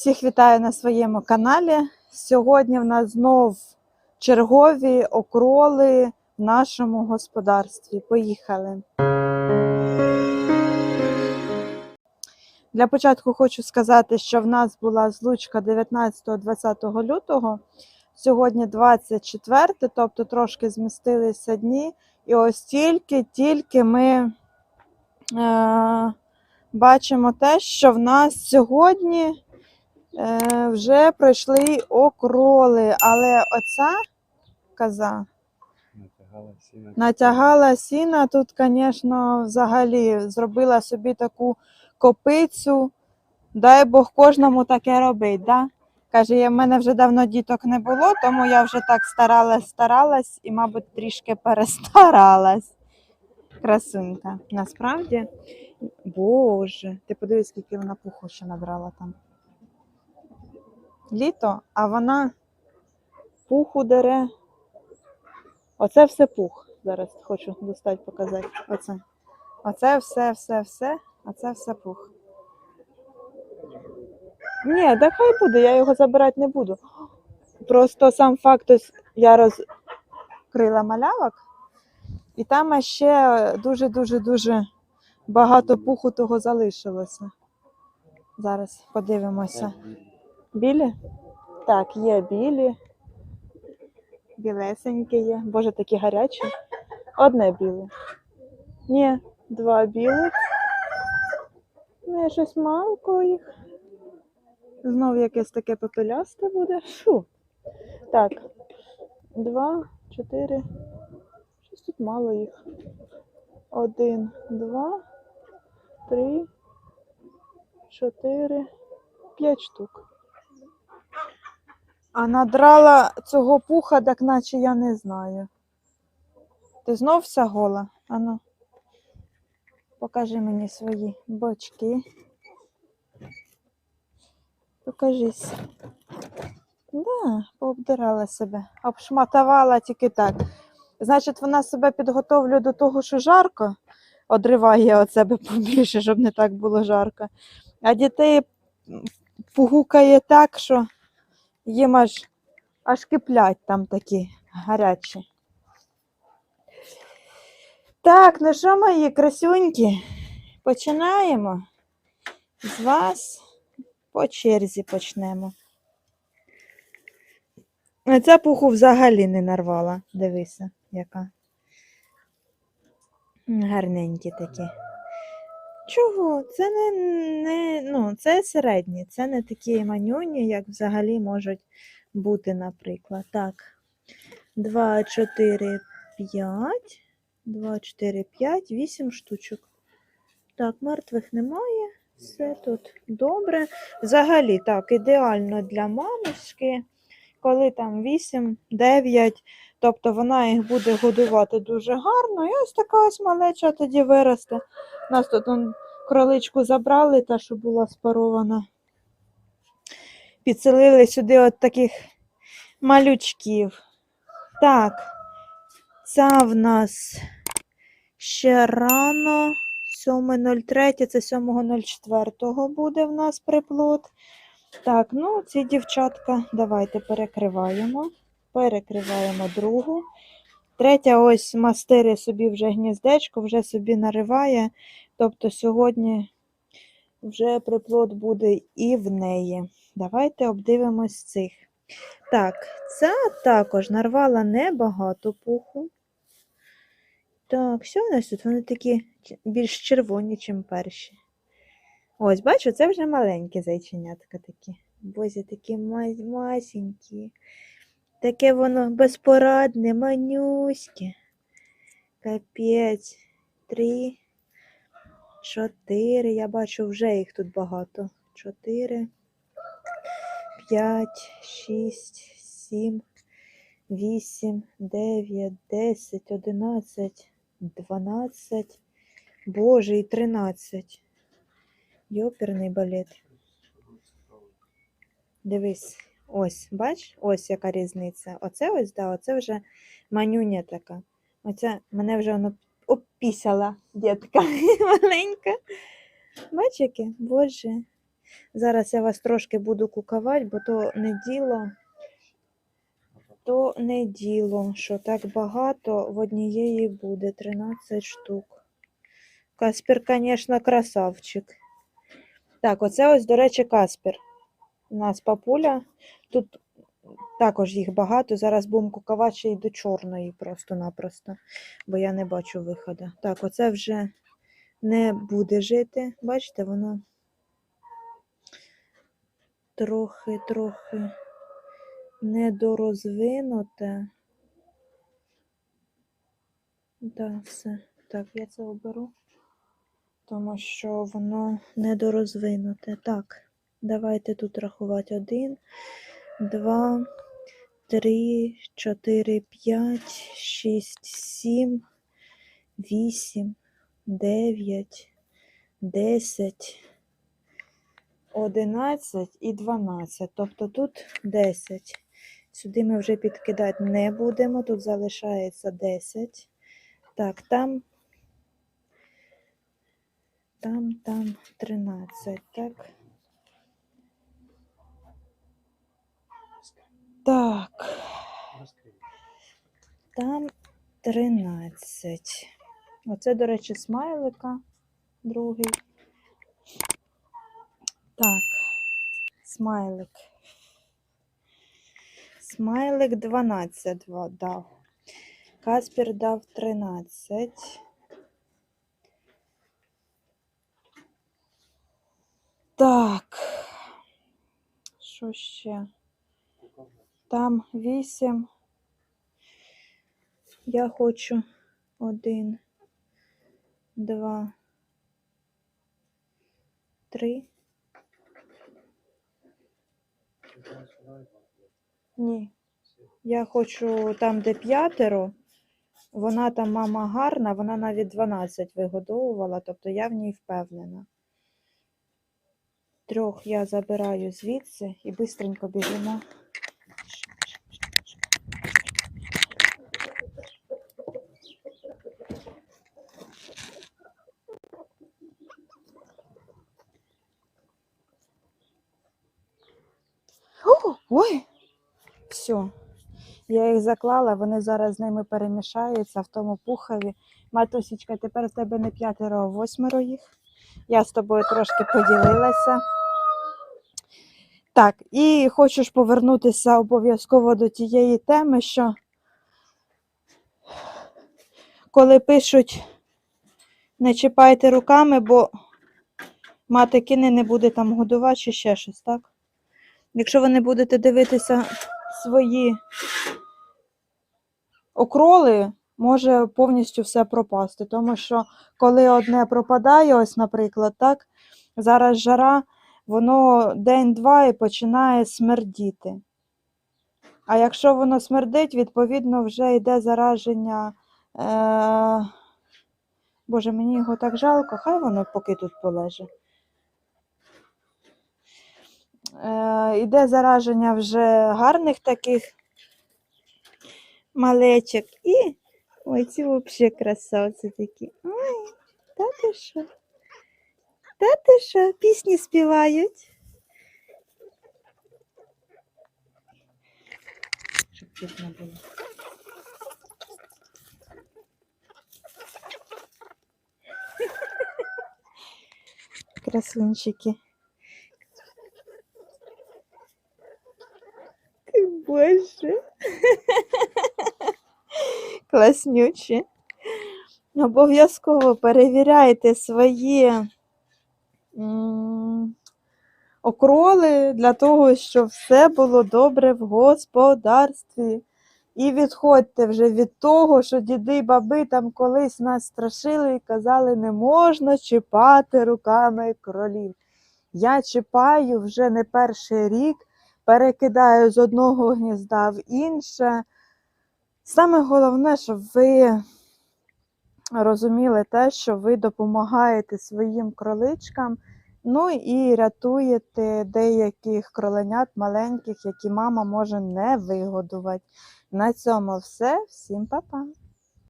Всіх вітаю на своєму каналі. Сьогодні в нас знов чергові окроли в нашому господарстві. Поїхали. Для початку хочу сказати, що в нас була злучка 19-20 лютого. Сьогодні 24, тобто трошки змістилися дні. І ось тільки-тільки ми е, бачимо те, що в нас сьогодні е, вже пройшли окроли, але оця коза Натягала сіна. натягала сіна. Тут, звісно, взагалі зробила собі таку копицю. Дай Бог кожному таке робить. Да? Каже, в мене вже давно діток не було, тому я вже так старалась, старалась і, мабуть, трішки перестаралась. Красунька. Насправді, Боже, ти подивись, скільки вона пуху ще набрала там. Літо, а вона пуху дере. Оце все пух. Зараз хочу достати показати. Оце. Оце все, все, все. Оце все пух. Ні, да хай буде, я його забирати не буду. Просто сам факт, ось я розкрила малявок, і там ще дуже-дуже-дуже багато пуху того залишилося. Зараз подивимося. Білі? Так, є білі. Білесенькі є. Боже, такі гарячі. Одне біле. Ні, два білих. Не, щось малко їх. Знов якесь таке попелясте буде. Фу. Так. Два, чотири. Щось тут мало їх. Один, два, три, чотири, п'ять штук. А надрала цього пуха, так наче я не знаю. Ти знов вся гола? Ану. Покажи мені свої бочки. Покажись. Да, пообдирала себе. Обшматувала тільки так. Значить, вона себе підготовлює до того, що жарко, одриває від себе побільше, щоб не так було жарко. А дітей пугукає так, що їм аж, аж киплять там такі гарячі. Так, ну що, мої красуньки, починаємо. З вас по черзі почнемо. Ця пуху взагалі не нарвала. Дивися, яка. Гарненькі такі. Чого? Це не, не ну, це середні, це не такі манюні, як взагалі можуть бути, наприклад. Так. 2, 4, 5. 2, 4, 5, 8 штучок. Так, мертвих немає. Все тут добре. Взагалі, так, ідеально для мамочки, коли там 8, 9, тобто вона їх буде годувати дуже гарно. І ось така ось малеча тоді виросте. Нас тут он, кроличку забрали, та, що була спарована. Підселили сюди от таких малючків. Так, ця в нас ще рано. 7.03, це 7.04 буде в нас приплод. Так, ну ці дівчатка, давайте перекриваємо. Перекриваємо другу. Третя ось мастири собі вже гніздечко, вже собі нариває. Тобто сьогодні вже приплод буде і в неї. Давайте обдивимось цих. Так, ця також нарвала небагато пуху. Так, що у нас тут? Вони такі більш червоні, ніж перші. Ось, бачу, це вже маленькі зайченятка такі. Бозі такі ма- масенькі. Таке воно безпорадне, манюське. Капець. Три, чотири. Я бачу, вже їх тут багато. Чотири, п'ять, шість, сім, вісім, дев'ять, десять, одинадцять, дванадцять. Боже, і тринадцять. Йоперний балет. Дивись, ось, бач, ось яка різниця. Оце ось, да, оце вже манюня така. Оця мене вже воно обпісяла, дітка маленька. Бач, яке? Боже. Зараз я вас трошки буду кукавати, бо то не діло, то не діло, що так багато в однієї буде 13 штук. Каспер, звісно, красавчик. Так, оце ось, до речі, Каспер. У нас папуля. Тут також їх багато. Зараз будемо кукавати ще до чорної просто-напросто, бо я не бачу виходу. Так, оце вже не буде жити. Бачите, воно трохи, трохи недорозвинуте. Да, все. Так, я це оберу, тому що воно недорозвинуте. Так, давайте тут рахувати. Один, два, три, чотири, п'ять, шість, сім, вісім, дев'ять, десять. 11 і 12, тобто тут 10. Сюди ми вже підкидати не будемо, тут залишається 10. Так, там, там, там 13, так. Так, там 13. Оце, до речі, смайлика другий. Так, смайлик. Смайлик 12 дав. Каспір дав 13. Так. Що ще? Там 8. Я хочу один, два, три. Ні. Я хочу там, де п'ятеро. Вона там мама гарна, вона навіть 12 вигодовувала, тобто я в ній впевнена. Трьох я забираю звідси і бистренько біжимо. Ой! Все. Я їх заклала, вони зараз з ними перемішаються в тому пухові. Матусічка, тепер в тебе не п'ятеро, а восьмеро їх. Я з тобою трошки поділилася. Так, і хочу повернутися обов'язково до тієї теми, що коли пишуть не чіпайте руками, бо мати кине не буде там годувати чи ще щось, так? Якщо ви не будете дивитися свої окроли, може повністю все пропасти. Тому що коли одне пропадає, ось, наприклад, так, зараз жара, воно день-два і починає смердіти. А якщо воно смердить, відповідно, вже йде зараження. Е... Боже, мені його так жалко, хай воно поки тут полеже. Е, іде зараження вже гарних таких малечок. І ой, ці взагалі красавці такі. Ой, та ти що? Та ти що? Пісні співають. Щоб чутно було. Красунчики. Ти боже. Класнючі. Обов'язково перевіряйте свої окроли для того, щоб все було добре в господарстві. І відходьте вже від того, що діди й баби там колись нас страшили і казали, не можна чіпати руками кролів. Я чіпаю вже не перший рік, перекидаю з одного гнізда в інше. Саме головне, щоб ви розуміли те, що ви допомагаєте своїм кроличкам, ну і рятуєте деяких кроленят маленьких, які мама може не вигодувати. На цьому все. Всім па-па!